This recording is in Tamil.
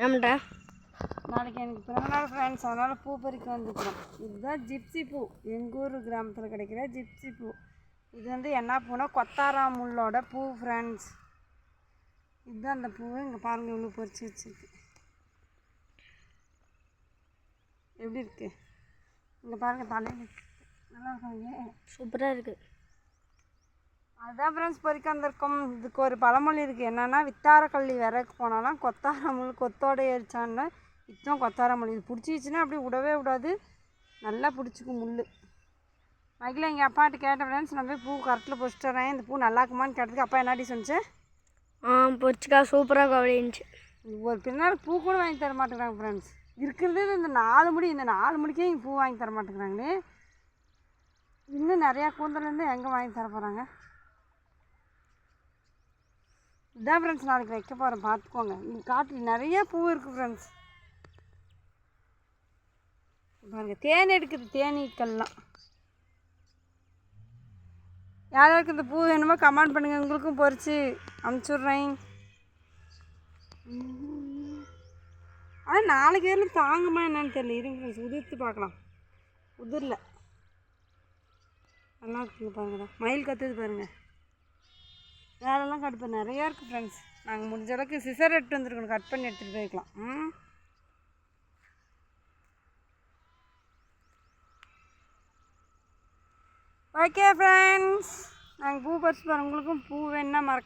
நம்மடா நாளைக்கு எனக்கு பிறந்தநாள் ஃப்ரெண்ட்ஸ் அதனால் பூ பறிக்க வந்துக்கிறோம். இதுதான் ஜிப்சி பூ. எங்கள் ஊர் கிராமத்தில் கிடைக்கிற ஜிப்சி பூ. இது வந்து என்ன பூனா கொத்தாரா முள்ளோட பூ ஃப்ரெண்ட்ஸ் இதுதான் அந்த பூ இங்கே பாருங்கள் இவ்வளோ பறிச்சு வச்சிருக்கு. எப்படி இருக்கு? இங்கே பாருங்கள் தலையில். நல்லா இருக்காங்க சூப்பராக இருக்குது அதுதான் ஃப்ரெண்ட்ஸ் பொறிக்க வந்திருக்கோம் இதுக்கு ஒரு பழமொழி இருக்குது என்னென்னா வித்தாரக்கள்ளி விறகு போனாலாம் கொத்தார முள் கொத்தோட எரிச்சான்னா இத்தம் கொத்தார முள். இது பிடிச்சிச்சுன்னா அப்படியே விடவே விடாது. நல்லா பிடிச்சிக்கும் முள் மகிழ எங்கள் அப்பாட்ட கேட்டேன் ஃப்ரெண்ட்ஸ் நான் போய் பூ கரெக்டில் பொறிச்சிட்டு வரேன். இந்த பூ நல்லா இருக்குமான்னு கேட்டதுக்கு அப்பா என்னடி சொன்னிச்சு? ஆ பொரிச்சிக்கா சூப்பராக கவலைஞ்சி இது ஒரு பின்னால் பூ கூட வாங்கி தர மாட்டேங்கிறாங்க ஃப்ரெண்ட்ஸ் இருக்கிறது இந்த நாலு முடி இந்த நாலு முடிக்கே இங்கே பூ வாங்கி தர மாட்டேங்கிறாங்களே. இன்னும் நிறையா கூந்தலேருந்து எங்கே வாங்கி தர போகிறாங்க இதான் ஃப்ரெண்ட்ஸ் நாளைக்கு வைக்க போகிறேன் பார்த்துக்கோங்க இந்த காட்டில் நிறைய பூ இருக்குது ஃப்ரெண்ட்ஸ் பாருங்க தேன் எடுக்குது தேனீக்கள்லாம். யார் யாருக்கு இந்த பூ வேணுமோ கமெண்ட் பண்ணுங்கள் உங்களுக்கும் பொறிச்சு அமுச்சுட்றேன். ஆனால் நாளைக்கு வரையும் தாங்குமா என்னன்னு தெரியல. இருங்க ஃப்ரெண்ட்ஸ் உதிர்த்து பார்க்கலாம். உதிரல. நல்லா இருக்குங்க பாருங்க. மயில் கத்துது பாருங்க கட் பண்ண நிறையா இருக்குது ஃப்ரெண்ட்ஸ் நாங்கள் முடிஞ்ச அளவுக்கு சிசர் எடுத்து வந்துருக்கணும். கட் பண்ணி எடுத்துகிட்டு போய்க்கலாம். ம். ஓகே ஃப்ரெண்ட்ஸ் நாங்கள் பூ பறிச்சு போகிறோம் உங்களுக்கும் பூ வேணுன்னா மறக்காம